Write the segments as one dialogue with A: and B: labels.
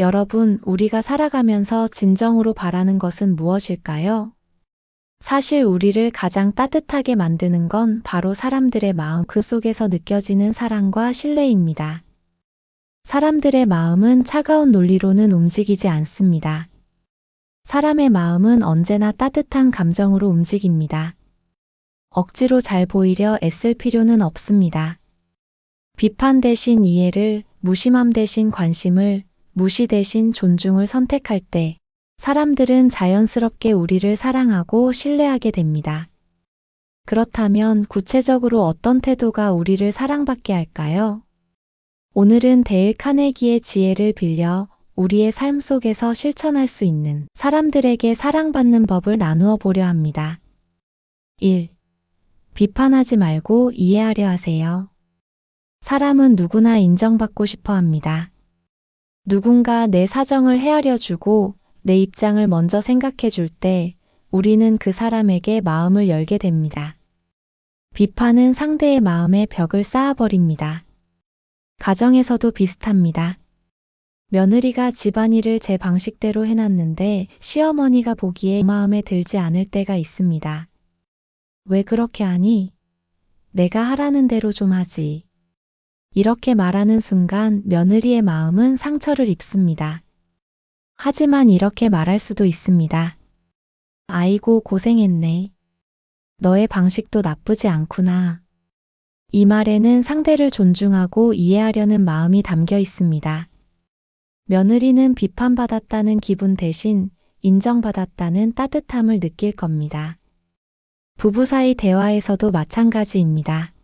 A: 여러분, 우리가 살아가면서 진정으로 바라는 것은 무엇일까요? 사실 우리를 가장 따뜻하게 만드는 건 바로 사람들의 마음 그 속에서 느껴지는 사랑과 신뢰입니다. 사람들의 마음은 차가운 논리로는 움직이지 않습니다. 사람의 마음은 언제나 따뜻한 감정으로 움직입니다. 억지로 잘 보이려 애쓸 필요는 없습니다. 비판 대신 이해를, 무심함 대신 관심을, 무시 대신 존중을 선택할 때 사람들은 자연스럽게 우리를 사랑하고 신뢰하게 됩니다. 그렇다면 구체적으로 어떤 태도가 우리를 사랑받게 할까요? 오늘은 데일 카네기의 지혜를 빌려 우리의 삶 속에서 실천할 수 있는 사람들에게 사랑받는 법을 나누어 보려 합니다. 1. 비판하지 말고 이해하려 하세요. 사람은 누구나 인정받고 싶어 합니다. 누군가 내 사정을 헤아려 주고 내 입장을 먼저 생각해 줄 때 우리는 그 사람에게 마음을 열게 됩니다. 비판은 상대의 마음에 벽을 쌓아버립니다. 가정에서도 비슷합니다. 며느리가 집안일을 제 방식대로 해놨는데 시어머니가 보기에 마음에 들지 않을 때가 있습니다. 왜 그렇게 하니? 내가 하라는 대로 좀 하지. 이렇게 말하는 순간 며느리의 마음은 상처를 입습니다. 하지만 이렇게 말할 수도 있습니다. 아이고 고생했네. 너의 방식도 나쁘지 않구나. 이 말에는 상대를 존중하고 이해하려는 마음이 담겨 있습니다. 며느리는 비판받았다는 기분 대신 인정받았다는 따뜻함을 느낄 겁니다. 부부 사이 대화에서도 마찬가지입니다.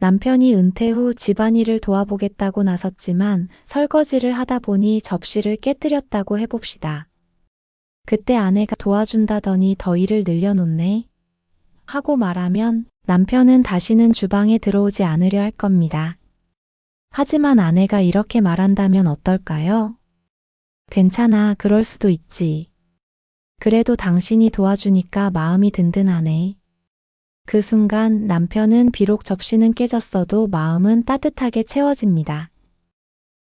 A: 남편이 은퇴 후 집안일을 도와보겠다고 나섰지만 설거지를 하다 보니 접시를 깨뜨렸다고 해봅시다. 그때 아내가 도와준다더니 더 일을 늘려놓네. 하고 말하면 남편은 다시는 주방에 들어오지 않으려 할 겁니다. 하지만 아내가 이렇게 말한다면 어떨까요? 괜찮아, 그럴 수도 있지. 그래도 당신이 도와주니까 마음이 든든하네. 그 순간 남편은 비록 접시는 깨졌어도 마음은 따뜻하게 채워집니다.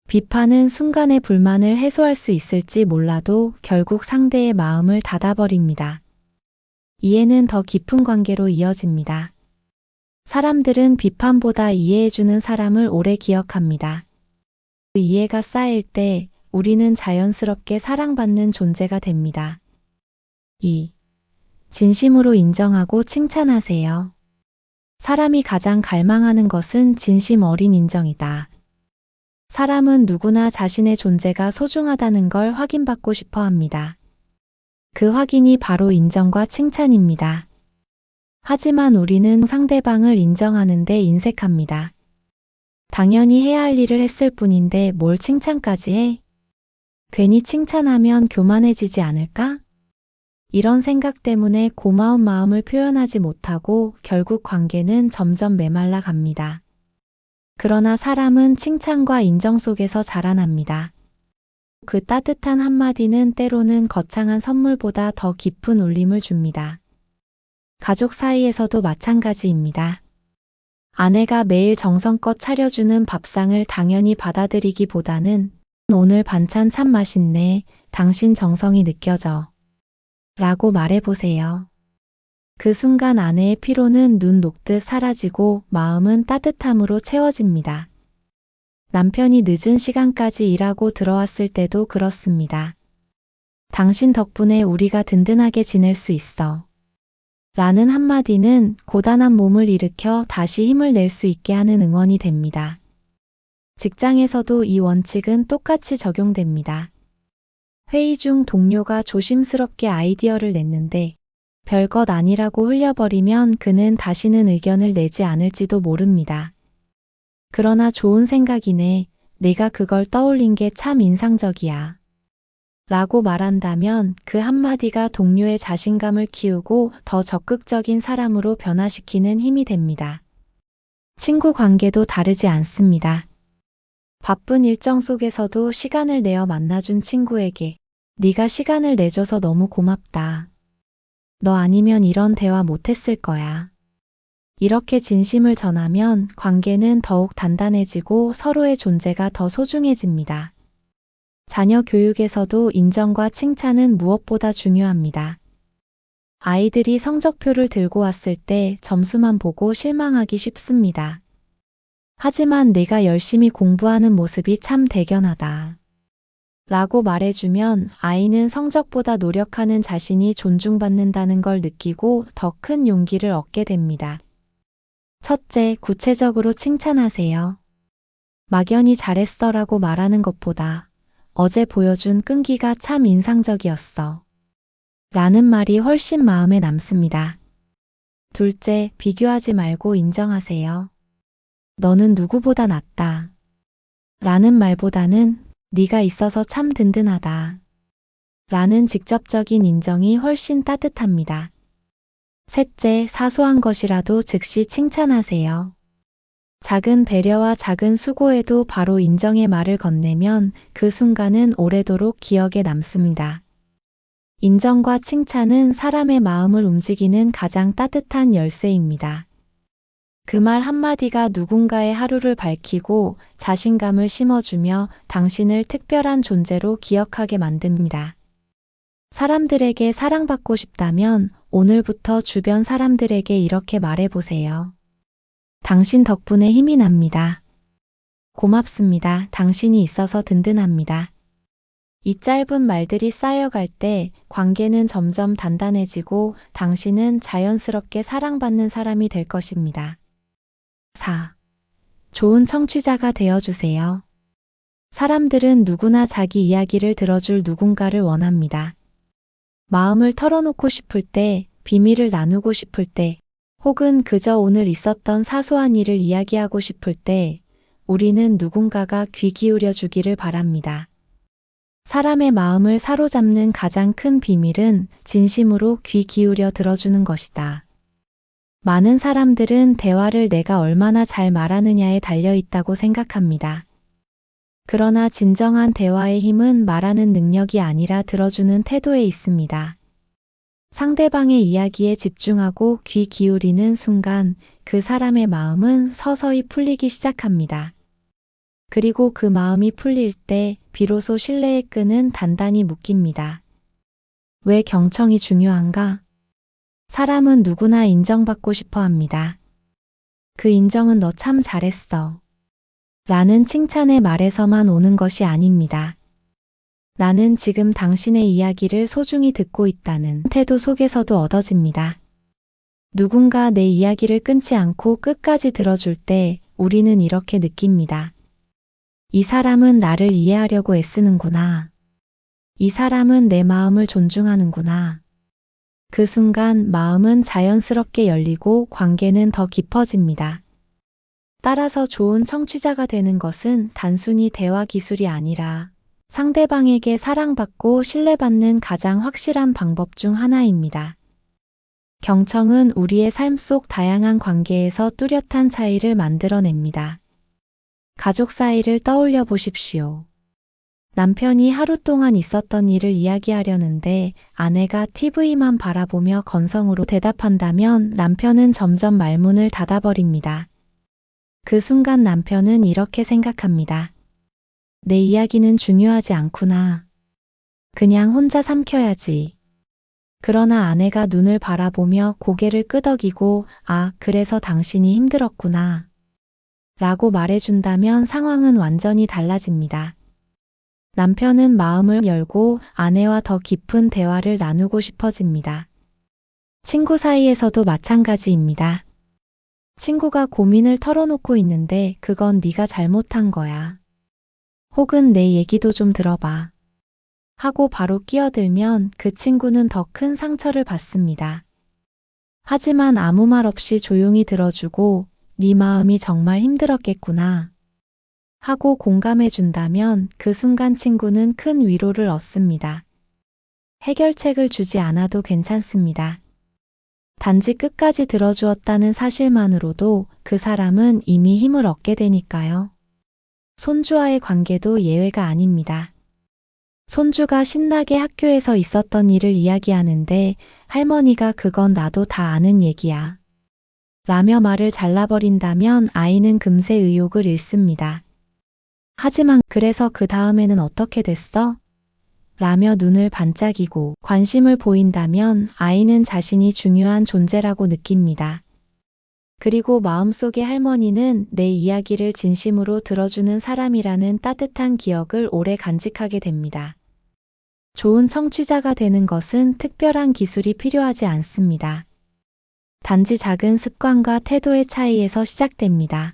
A: 비판은 순간의 불만을 해소할 수 있을지 몰라도 결국 상대의 마음을 닫아버립니다. 이해는 더 깊은 관계로 이어집니다. 사람들은 비판보다 이해해주는 사람을 오래 기억합니다. 그 이해가 쌓일 때 우리는 자연스럽게 사랑받는 존재가 됩니다. 2. 진심으로 인정하고 칭찬하세요. 사람이 가장 갈망하는 것은 진심 어린 인정이다. 사람은 누구나 자신의 존재가 소중하다는 걸 확인받고 싶어 합니다. 그 확인이 바로 인정과 칭찬입니다. 하지만 우리는 상대방을 인정하는데 인색합니다. 당연히 해야 할 일을 했을 뿐인데 뭘 칭찬까지 해? 괜히 칭찬하면 교만해지지 않을까? 이런 생각 때문에 고마운 마음을 표현하지 못하고 결국 관계는 점점 메말라 갑니다. 그러나 사람은 칭찬과 인정 속에서 자라납니다. 그 따뜻한 한마디는 때로는 거창한 선물보다 더 깊은 울림을 줍니다. 가족 사이에서도 마찬가지입니다. 아내가 매일 정성껏 차려주는 밥상을 당연히 받아들이기보다는 오늘 반찬 참 맛있네. 당신 정성이 느껴져. 라고 말해보세요. 그 순간 아내의 피로는 눈 녹듯 사라지고 마음은 따뜻함으로 채워집니다. 남편이 늦은 시간까지 일하고 들어왔을 때도 그렇습니다. 당신 덕분에 우리가 든든하게 지낼 수 있어. 라는 한마디는 고단한 몸을 일으켜 다시 힘을 낼 수 있게 하는 응원이 됩니다. 직장에서도 이 원칙은 똑같이 적용됩니다. 회의 중 동료가 조심스럽게 아이디어를 냈는데 별것 아니라고 흘려버리면 그는 다시는 의견을 내지 않을지도 모릅니다. 그러나 좋은 생각이네. 내가 그걸 떠올린 게 참 인상적이야. 라고 말한다면 그 한마디가 동료의 자신감을 키우고 더 적극적인 사람으로 변화시키는 힘이 됩니다. 친구 관계도 다르지 않습니다. 바쁜 일정 속에서도 시간을 내어 만나준 친구에게 네가 시간을 내줘서 너무 고맙다. 너 아니면 이런 대화 못했을 거야. 이렇게 진심을 전하면 관계는 더욱 단단해지고 서로의 존재가 더 소중해집니다. 자녀 교육에서도 인정과 칭찬은 무엇보다 중요합니다. 아이들이 성적표를 들고 왔을 때 점수만 보고 실망하기 쉽습니다. 하지만 내가 열심히 공부하는 모습이 참 대견하다. 라고 말해주면 아이는 성적보다 노력하는 자신이 존중받는다는 걸 느끼고 더 큰 용기를 얻게 됩니다. 첫째, 구체적으로 칭찬하세요. 막연히 잘했어 라고 말하는 것보다 어제 보여준 끈기가 참 인상적이었어. 라는 말이 훨씬 마음에 남습니다. 둘째, 비교하지 말고 인정하세요. 너는 누구보다 낫다. 라는 말보다는 네가 있어서 참 든든하다. 라는 직접적인 인정이 훨씬 따뜻합니다. 셋째, 사소한 것이라도 즉시 칭찬하세요. 작은 배려와 작은 수고에도 바로 인정의 말을 건네면 그 순간은 오래도록 기억에 남습니다. 인정과 칭찬은 사람의 마음을 움직이는 가장 따뜻한 열쇠입니다. 그 말 한마디가 누군가의 하루를 밝히고 자신감을 심어주며 당신을 특별한 존재로 기억하게 만듭니다. 사람들에게 사랑받고 싶다면 오늘부터 주변 사람들에게 이렇게 말해보세요. 당신 덕분에 힘이 납니다. 고맙습니다. 당신이 있어서 든든합니다. 이 짧은 말들이 쌓여갈 때 관계는 점점 단단해지고 당신은 자연스럽게 사랑받는 사람이 될 것입니다. 4. 좋은 청취자가 되어주세요. 사람들은 누구나 자기 이야기를 들어줄 누군가를 원합니다. 마음을 털어놓고 싶을 때, 비밀을 나누고 싶을 때, 혹은 그저 오늘 있었던 사소한 일을 이야기하고 싶을 때, 우리는 누군가가 귀 기울여 주기를 바랍니다. 사람의 마음을 사로잡는 가장 큰 비밀은 진심으로 귀 기울여 들어주는 것이다. 많은 사람들은 대화를 내가 얼마나 잘 말하느냐에 달려 있다고 생각합니다. 그러나 진정한 대화의 힘은 말하는 능력이 아니라 들어주는 태도에 있습니다. 상대방의 이야기에 집중하고 귀 기울이는 순간 그 사람의 마음은 서서히 풀리기 시작합니다. 그리고 그 마음이 풀릴 때 비로소 신뢰의 끈은 단단히 묶입니다. 왜 경청이 중요한가? 사람은 누구나 인정받고 싶어 합니다. 그 인정은 너 참 잘했어. 라는 칭찬의 말에서만 오는 것이 아닙니다. 나는 지금 당신의 이야기를 소중히 듣고 있다는 태도 속에서도 얻어집니다. 누군가 내 이야기를 끊지 않고 끝까지 들어줄 때 우리는 이렇게 느낍니다. 이 사람은 나를 이해하려고 애쓰는구나. 이 사람은 내 마음을 존중하는구나. 그 순간 마음은 자연스럽게 열리고 관계는 더 깊어집니다. 따라서 좋은 청취자가 되는 것은 단순히 대화 기술이 아니라 상대방에게 사랑받고 신뢰받는 가장 확실한 방법 중 하나입니다. 경청은 우리의 삶 속 다양한 관계에서 뚜렷한 차이를 만들어냅니다. 가족 사이를 떠올려 보십시오. 남편이 하루 동안 있었던 일을 이야기하려는데 아내가 TV만 바라보며 건성으로 대답한다면 남편은 점점 말문을 닫아버립니다. 그 순간 남편은 이렇게 생각합니다. 내 이야기는 중요하지 않구나. 그냥 혼자 삼켜야지. 그러나 아내가 눈을 바라보며 고개를 끄덕이고, 아, 그래서 당신이 힘들었구나. 라고 말해준다면 상황은 완전히 달라집니다. 남편은 마음을 열고 아내와 더 깊은 대화를 나누고 싶어집니다. 친구 사이에서도 마찬가지입니다. 친구가 고민을 털어놓고 있는데 그건 네가 잘못한 거야. 혹은 내 얘기도 좀 들어봐. 하고 바로 끼어들면 그 친구는 더 큰 상처를 받습니다. 하지만 아무 말 없이 조용히 들어주고 네 마음이 정말 힘들었겠구나. 하고 공감해 준다면 그 순간 친구는 큰 위로를 얻습니다. 해결책을 주지 않아도 괜찮습니다. 단지 끝까지 들어주었다는 사실만으로도 그 사람은 이미 힘을 얻게 되니까요. 손주와의 관계도 예외가 아닙니다. 손주가 신나게 학교에서 있었던 일을 이야기하는데 할머니가 그건 나도 다 아는 얘기야. 라며 말을 잘라버린다면 아이는 금세 의욕을 잃습니다. 하지만 그래서 그 다음에는 어떻게 됐어? 라며 눈을 반짝이고 관심을 보인다면 아이는 자신이 중요한 존재라고 느낍니다. 그리고 마음속의 할머니는 내 이야기를 진심으로 들어주는 사람이라는 따뜻한 기억을 오래 간직하게 됩니다. 좋은 청취자가 되는 것은 특별한 기술이 필요하지 않습니다. 단지 작은 습관과 태도의 차이에서 시작됩니다.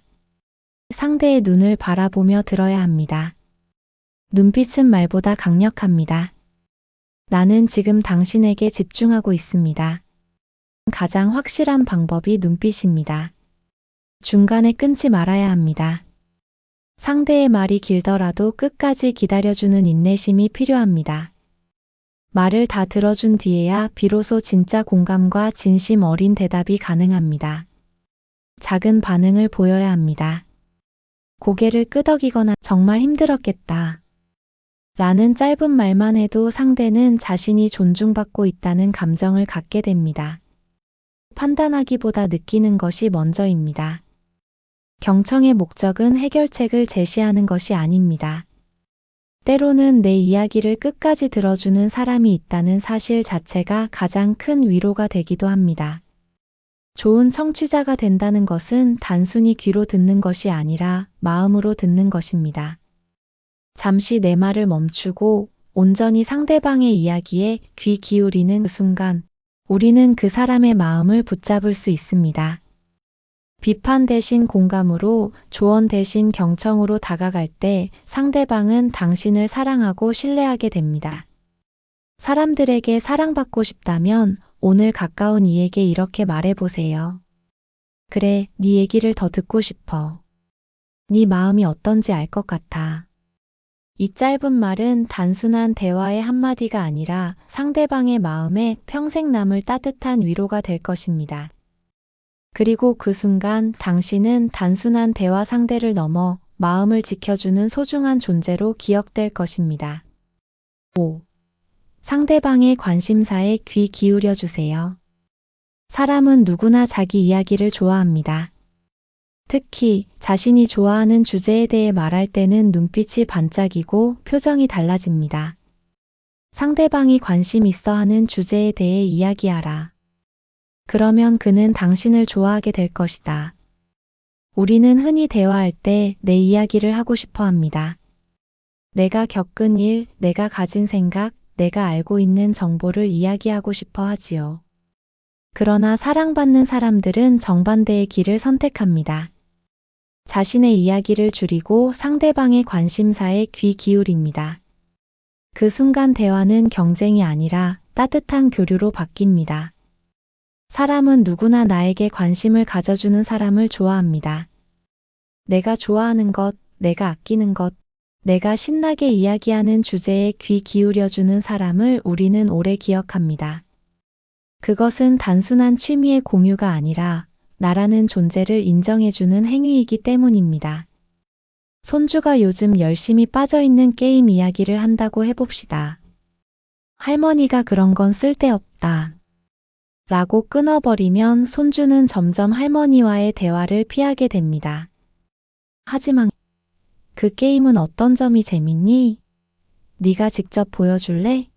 A: 상대의 눈을 바라보며 들어야 합니다. 눈빛은 말보다 강력합니다. 나는 지금 당신에게 집중하고 있습니다. 가장 확실한 방법이 눈빛입니다. 중간에 끊지 말아야 합니다. 상대의 말이 길더라도 끝까지 기다려주는 인내심이 필요합니다. 말을 다 들어준 뒤에야 비로소 진짜 공감과 진심 어린 대답이 가능합니다. 작은 반응을 보여야 합니다. 고개를 끄덕이거나 정말 힘들었겠다. 라는 짧은 말만 해도 상대는 자신이 존중받고 있다는 감정을 갖게 됩니다. 판단하기보다 느끼는 것이 먼저입니다. 경청의 목적은 해결책을 제시하는 것이 아닙니다. 때로는 내 이야기를 끝까지 들어주는 사람이 있다는 사실 자체가 가장 큰 위로가 되기도 합니다. 좋은 청취자가 된다는 것은 단순히 귀로 듣는 것이 아니라 마음으로 듣는 것입니다. 잠시 내 말을 멈추고 온전히 상대방의 이야기에 귀 기울이는 그 순간 우리는 그 사람의 마음을 붙잡을 수 있습니다. 비판 대신 공감으로 조언 대신 경청으로 다가갈 때 상대방은 당신을 사랑하고 신뢰하게 됩니다. 사람들에게 사랑받고 싶다면 오늘 가까운 이에게 이렇게 말해보세요. 그래, 네 얘기를 더 듣고 싶어. 네 마음이 어떤지 알 것 같아. 이 짧은 말은 단순한 대화의 한마디가 아니라 상대방의 마음에 평생 남을 따뜻한 위로가 될 것입니다. 그리고 그 순간 당신은 단순한 대화 상대를 넘어 마음을 지켜주는 소중한 존재로 기억될 것입니다. 5. 상대방의 관심사에 귀 기울여 주세요. 사람은 누구나 자기 이야기를 좋아합니다. 특히 자신이 좋아하는 주제에 대해 말할 때는 눈빛이 반짝이고 표정이 달라집니다. 상대방이 관심 있어 하는 주제에 대해 이야기하라. 그러면 그는 당신을 좋아하게 될 것이다. 우리는 흔히 대화할 때 내 이야기를 하고 싶어 합니다. 내가 겪은 일, 내가 가진 생각, 내가 알고 있는 정보를 이야기하고 싶어 하지요. 그러나 사랑받는 사람들은 정반대의 길을 선택합니다. 자신의 이야기를 줄이고 상대방의 관심사에 귀 기울입니다. 그 순간 대화는 경쟁이 아니라 따뜻한 교류로 바뀝니다. 사람은 누구나 나에게 관심을 가져주는 사람을 좋아합니다. 내가 좋아하는 것, 내가 아끼는 것, 내가 신나게 이야기하는 주제에 귀 기울여주는 사람을 우리는 오래 기억합니다. 그것은 단순한 취미의 공유가 아니라 나라는 존재를 인정해주는 행위이기 때문입니다. 손주가 요즘 열심히 빠져있는 게임 이야기를 한다고 해봅시다. 할머니가 그런 건 쓸데없다. 라고 끊어버리면 손주는 점점 할머니와의 대화를 피하게 됩니다. 하지만 그 게임은 어떤 점이 재밌니? 네가 직접 보여줄래?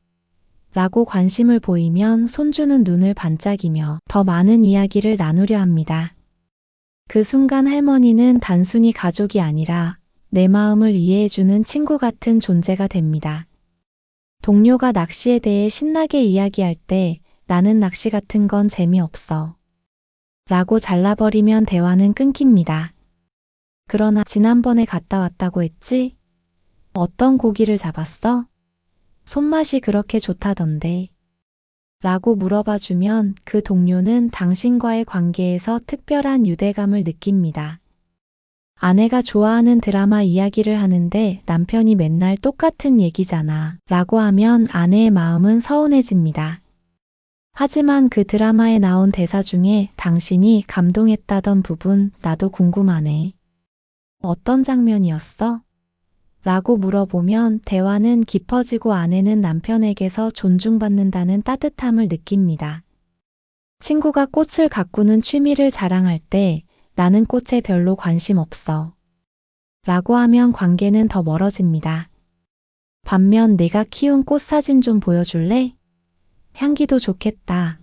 A: 라고 관심을 보이면 손주는 눈을 반짝이며 더 많은 이야기를 나누려 합니다. 그 순간 할머니는 단순히 가족이 아니라 내 마음을 이해해주는 친구 같은 존재가 됩니다. 동료가 낚시에 대해 신나게 이야기할 때 나는 낚시 같은 건 재미없어. 라고 잘라버리면 대화는 끊깁니다. 그러나 지난번에 갔다 왔다고 했지? 어떤 고기를 잡았어? 손맛이 그렇게 좋다던데. 라고 물어봐 주면 그 동료는 당신과의 관계에서 특별한 유대감을 느낍니다. 아내가 좋아하는 드라마 이야기를 하는데 남편이 맨날 똑같은 얘기잖아. 라고 하면 아내의 마음은 서운해집니다. 하지만 그 드라마에 나온 대사 중에 당신이 감동했다던 부분 나도 궁금하네. 어떤 장면이었어? 라고 물어보면 대화는 깊어지고 아내는 남편에게서 존중받는다는 따뜻함을 느낍니다. 친구가 꽃을 가꾸는 취미를 자랑할 때 나는 꽃에 별로 관심 없어. 라고 하면 관계는 더 멀어집니다. 반면 내가 키운 꽃 사진 좀 보여줄래? 향기도 좋겠다.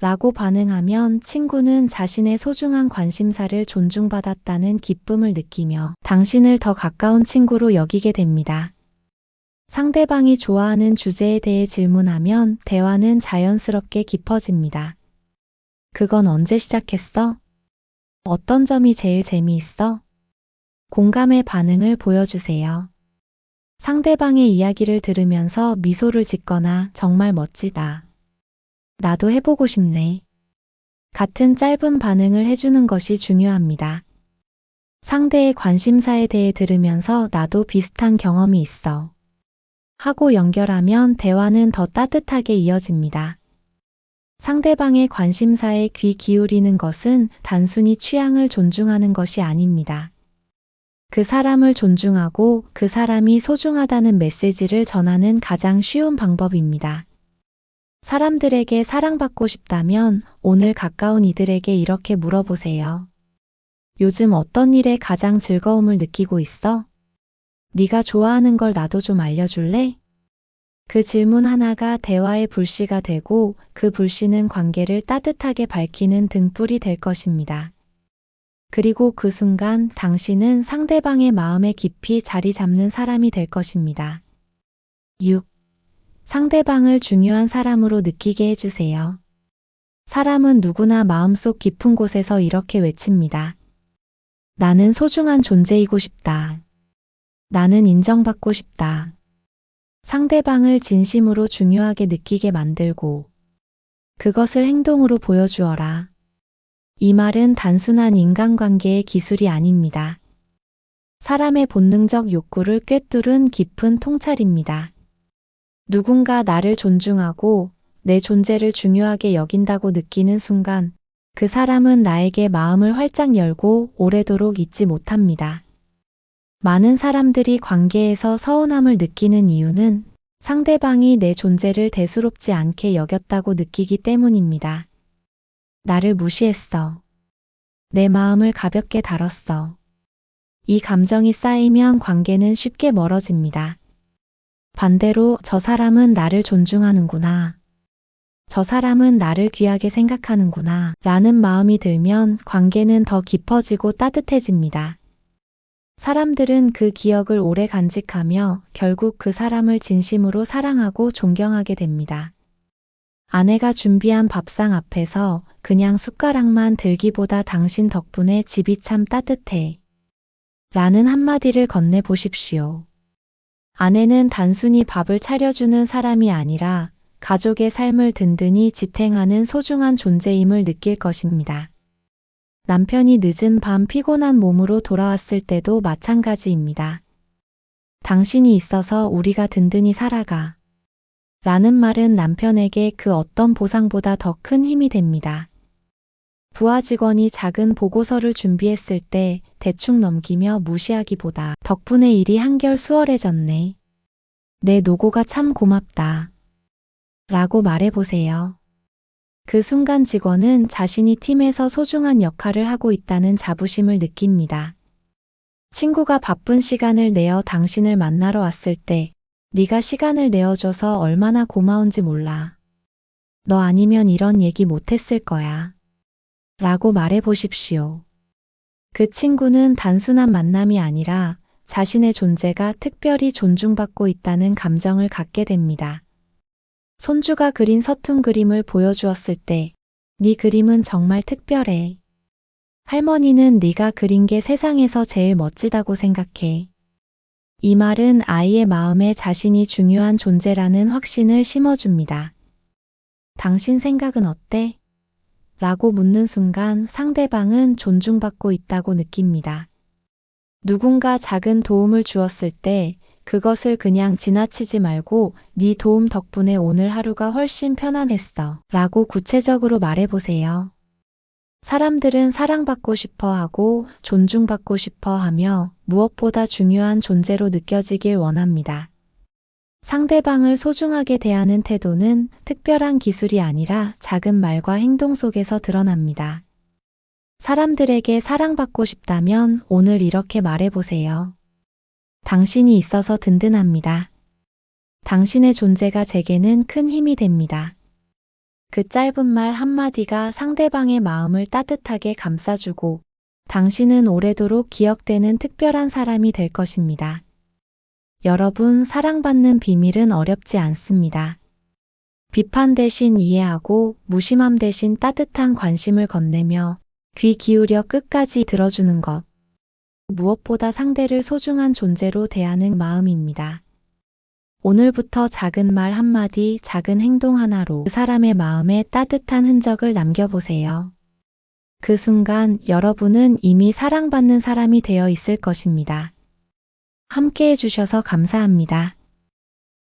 A: 라고 반응하면 친구는 자신의 소중한 관심사를 존중받았다는 기쁨을 느끼며 당신을 더 가까운 친구로 여기게 됩니다. 상대방이 좋아하는 주제에 대해 질문하면 대화는 자연스럽게 깊어집니다. 그건 언제 시작했어? 어떤 점이 제일 재미있어? 공감의 반응을 보여주세요. 상대방의 이야기를 들으면서 미소를 짓거나 정말 멋지다. 나도 해보고 싶네. 같은 짧은 반응을 해주는 것이 중요합니다. 상대의 관심사에 대해 들으면서 나도 비슷한 경험이 있어. 하고 연결하면 대화는 더 따뜻하게 이어집니다. 상대방의 관심사에 귀 기울이는 것은 단순히 취향을 존중하는 것이 아닙니다. 그 사람을 존중하고 그 사람이 소중하다는 메시지를 전하는 가장 쉬운 방법입니다. 사람들에게 사랑받고 싶다면 오늘 가까운 이들에게 이렇게 물어보세요. 요즘 어떤 일에 가장 즐거움을 느끼고 있어? 네가 좋아하는 걸 나도 좀 알려줄래? 그 질문 하나가 대화의 불씨가 되고 그 불씨는 관계를 따뜻하게 밝히는 등불이 될 것입니다. 그리고 그 순간 당신은 상대방의 마음에 깊이 자리 잡는 사람이 될 것입니다. 6. 상대방을 중요한 사람으로 느끼게 해주세요. 사람은 누구나 마음속 깊은 곳에서 이렇게 외칩니다. 나는 소중한 존재이고 싶다. 나는 인정받고 싶다. 상대방을 진심으로 중요하게 느끼게 만들고 그것을 행동으로 보여주어라. 이 말은 단순한 인간관계의 기술이 아닙니다. 사람의 본능적 욕구를 꿰뚫은 깊은 통찰입니다. 누군가 나를 존중하고 내 존재를 중요하게 여긴다고 느끼는 순간 그 사람은 나에게 마음을 활짝 열고 오래도록 잊지 못합니다. 많은 사람들이 관계에서 서운함을 느끼는 이유는 상대방이 내 존재를 대수롭지 않게 여겼다고 느끼기 때문입니다. 나를 무시했어. 내 마음을 가볍게 다뤘어. 이 감정이 쌓이면 관계는 쉽게 멀어집니다. 반대로 저 사람은 나를 존중하는구나. 저 사람은 나를 귀하게 생각하는구나. 라는 마음이 들면 관계는 더 깊어지고 따뜻해집니다. 사람들은 그 기억을 오래 간직하며 결국 그 사람을 진심으로 사랑하고 존경하게 됩니다. 아내가 준비한 밥상 앞에서 그냥 숟가락만 들기보다 당신 덕분에 집이 참 따뜻해. 라는 한마디를 건네 보십시오. 아내는 단순히 밥을 차려주는 사람이 아니라 가족의 삶을 든든히 지탱하는 소중한 존재임을 느낄 것입니다. 남편이 늦은 밤 피곤한 몸으로 돌아왔을 때도 마찬가지입니다. 당신이 있어서 우리가 든든히 살아가. 라는 말은 남편에게 그 어떤 보상보다 더 큰 힘이 됩니다. 부하 직원이 작은 보고서를 준비했을 때 대충 넘기며 무시하기보다 덕분에 일이 한결 수월해졌네. 내 노고가 참 고맙다. 라고 말해보세요. 그 순간 직원은 자신이 팀에서 소중한 역할을 하고 있다는 자부심을 느낍니다. 친구가 바쁜 시간을 내어 당신을 만나러 왔을 때 네가 시간을 내어줘서 얼마나 고마운지 몰라. 너 아니면 이런 얘기 못했을 거야. 라고 말해 보십시오. 그 친구는 단순한 만남이 아니라 자신의 존재가 특별히 존중받고 있다는 감정을 갖게 됩니다. 손주가 그린 서툰 그림을 보여주었을 때, 네 그림은 정말 특별해. 할머니는 네가 그린 게 세상에서 제일 멋지다고 생각해. 이 말은 아이의 마음에 자신이 중요한 존재라는 확신을 심어줍니다. 당신 생각은 어때? 라고 묻는 순간 상대방은 존중받고 있다고 느낍니다. 누군가 작은 도움을 주었을 때 그것을 그냥 지나치지 말고 네 도움 덕분에 오늘 하루가 훨씬 편안했어 라고 구체적으로 말해보세요. 사람들은 사랑받고 싶어 하고 존중받고 싶어 하며 무엇보다 중요한 존재로 느껴지길 원합니다. 상대방을 소중하게 대하는 태도는 특별한 기술이 아니라 작은 말과 행동 속에서 드러납니다. 사람들에게 사랑받고 싶다면 오늘 이렇게 말해보세요. 당신이 있어서 든든합니다. 당신의 존재가 제게는 큰 힘이 됩니다. 그 짧은 말 한마디가 상대방의 마음을 따뜻하게 감싸주고 당신은 오래도록 기억되는 특별한 사람이 될 것입니다. 여러분, 사랑받는 비밀은 어렵지 않습니다. 비판 대신 이해하고 무심함 대신 따뜻한 관심을 건네며 귀 기울여 끝까지 들어주는 것. 무엇보다 상대를 소중한 존재로 대하는 마음입니다. 오늘부터 작은 말 한마디, 작은 행동 하나로 그 사람의 마음에 따뜻한 흔적을 남겨보세요. 그 순간 여러분은 이미 사랑받는 사람이 되어 있을 것입니다. 함께 해주셔서 감사합니다.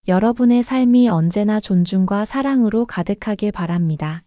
A: 여러분의 삶이 언제나 존중과 사랑으로 가득하길 바랍니다.